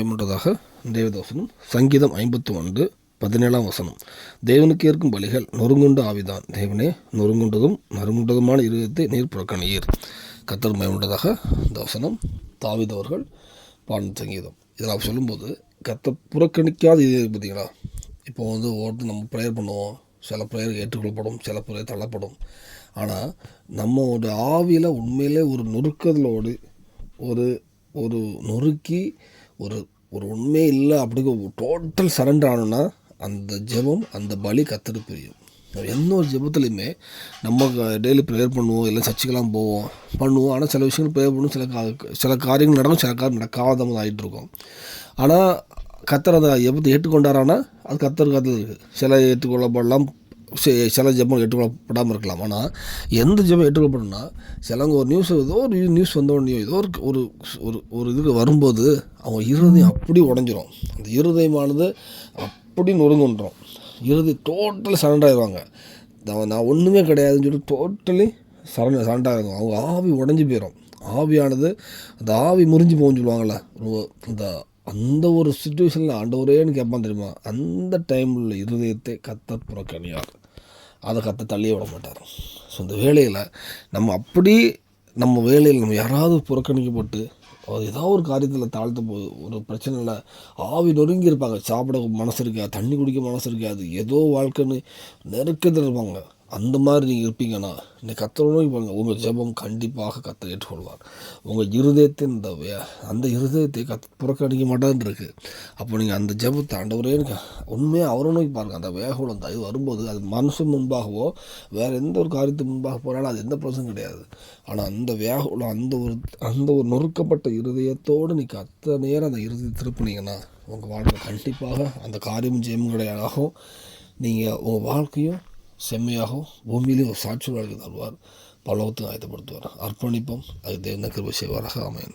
முன்றதாக தேவதாசனம் சங்கீதம் ஐம்பத்தி ஒன்று பதினேழாம் வசனம். தேவனுக்கு ஏற்கும் பலிகள் நொறுங்குண்ட ஆவிதான். தேவனே நொறுங்குண்டதும் நறுங்குண்டதுமான இருதயத்தை நீர் புறக்கணியீர். கத்தர் மயமுண்டதாக தவசனம் தாவிதவர்கள் பாடின சங்கீதம். இதெல்லாம் சொல்லும்போது கத்த புறக்கணிக்காத இது பார்த்தீங்களா இப்போ வந்து ஒருத்தர் நம்ம ப்ரேயர் பண்ணுவோம். சில ப்ரேயர் ஏற்றுக்கொள்ளப்படும் சில ப்ரேயர் தள்ளப்படும். ஆனால் நம்மளோட ஆவியில் உண்மையிலே ஒரு நொறுக்கதலோடு ஒரு ஒரு நொறுக்கி ஒரு ஒரு உண்மையே இல்லை அப்படி டோட்டல் சரண்டர் ஆனோன்னா அந்த ஜெபம் அந்த பலி கத்துட்டு பிரியும். எந்த ஒரு ஜெபத்துலையுமே நம்ம டெய்லி ப்ரேயர் பண்ணுவோம் இல்லை சர்ச்சுக்கெல்லாம் போவோம் பண்ணுவோம். ஆனால் சில விஷயங்கள் ப்ரேயர் பண்ணுவோம் சில கா சில காரியங்கள் நடக்கும் சில காரியம் நடக்காத மாதிரி ஆகிட்டு இருக்கும். ஆனால் கத்தர் அதை ஜெபத்தை ஏற்றுக்கொண்டாரானா? அது கத்தருக்கு அது இருக்குது சில ஏற்றுக்கொள்ளப்படலாம் சில ஜெபம் ஏற்றுக்கொள்ளப்படாமல் இருக்கலாம். ஆனால் எந்த ஜெபம் ஏற்றுக்கொள்ளப்படும்னா சிலவங்க ஒரு நியூஸ் ஏதோ ஒரு நியூஸ் வந்த ஏதோ ஒரு ஒரு ஒரு இதுக்கு வரும்போது அவங்க இருதயம் அப்படி உடஞ்சிரும். அந்த இருதயமானது அப்படி நொறுங்குன்றோம். இருதயம் டோட்டலி சரண்டர் ஆயிடுவாங்க நான் ஒன்றுமே கிடையாதுன்னு சொல்லி டோட்டலி சரண சரண்டர் ஆகிருக்கும் அவங்க ஆவி உடஞ்சி போயிடும் ஆவியானது அந்த ஆவி முறிஞ்சு போகும்னு சொல்லுவாங்கள்ல இந்த அந்த ஒரு சுச்சுவேஷனில் ஆண்டவரேன்னு கேட்பான் தெரியுமா? அந்த டைமில் இருதயத்தை கத்த புறக்கணியார். அதை கற்று தள்ளியே விட மாட்டார். ஸோ இந்த வேலையில் நம்ம அப்படி நம்ம வேலையில் நம்ம யாராவது புறக்கணிக்கப்பட்டு அது ஏதாவது ஒரு காரியத்தில் தாழ்த்த போது ஒரு பிரச்சனை இல்லை ஆவி நொறுங்கி இருப்பாங்க. சாப்பிட மனசு இருக்காது தண்ணி குடிக்க மனசு இருக்காது ஏதோ வாழ்க்கைன்னு நெருக்கத்தில் இருப்பாங்க. அந்த மாதிரி நீங்கள் இருப்பீங்கன்னா இன்னைக்கு கத்தரை பாருங்கள் உங்கள் ஜெபம் கண்டிப்பாக கத்த ஏற்றுக்கொள்வார். உங்கள் இருதயத்தின் இந்த வே- அந்த இருதயத்தை கத் புறக்கணிக்க மாட்டான்னு இருக்குது அப்போ நீங்கள் அந்த ஜெபத்தை ஆண்டவரே எனக்கு உண்மையாக அவரை நோக்கி பாருங்கள் அந்த வேகம் அந்த இது வரும்போது அது மனசு முன்பாகவோ வேறு எந்த ஒரு காரியத்துக்கு முன்பாக போனாலும் அது எந்த பிரச்சனையும் கிடையாது. ஆனால் அந்த வேகம் அந்த ஒரு அந்த ஒரு நொறுக்கப்பட்ட இருதயத்தோடு நீ கத்த நேரம் அந்த இருதயத்தை திருப்பினீங்கன்னா உங்கள் வாழ்க்கை கண்டிப்பாக அந்த காரியமும் ஜெயமும் கிடையாகும் நீங்கள் உங்கள் வாழ்க்கையும் செம்மையாகவும் பூமியிலே ஒரு சாட்சி வாழ்க்கை தருவார் பலவத்தையும் ஆயத்தப்படுத்துவார். அர்ப்பணிப்போம். அது தேவன கிருபை செய்வாராக. அமையன்